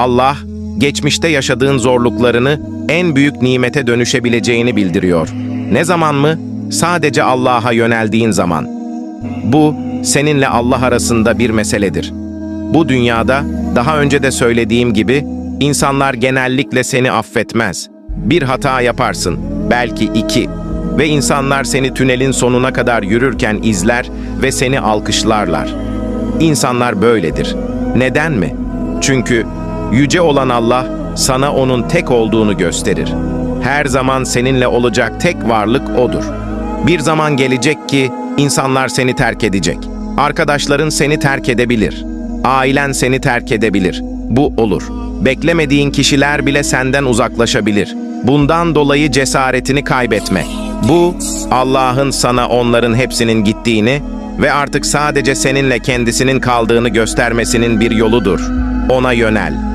Allah, geçmişte yaşadığın zorluklarını en büyük nimete dönüşebileceğini bildiriyor. Ne zaman mı? Sadece Allah'a yöneldiğin zaman. Bu, seninle Allah arasında bir meseledir. Bu dünyada, daha önce de söylediğim gibi, insanlar genellikle seni affetmez. Bir hata yaparsın, belki iki. Ve insanlar seni tünelin sonuna kadar yürürken izler ve seni alkışlarlar. İnsanlar böyledir. Neden mi? Çünkü yüce olan Allah sana onun tek olduğunu gösterir. Her zaman seninle olacak tek varlık odur. Bir zaman gelecek ki insanlar seni terk edecek. Arkadaşların seni terk edebilir. Ailen seni terk edebilir. Bu olur. Beklemediğin kişiler bile senden uzaklaşabilir. Bundan dolayı cesaretini kaybetme. Bu Allah'ın sana onların hepsinin gittiğini ve artık sadece seninle kendisinin kaldığını göstermesinin bir yoludur. Ona yönel.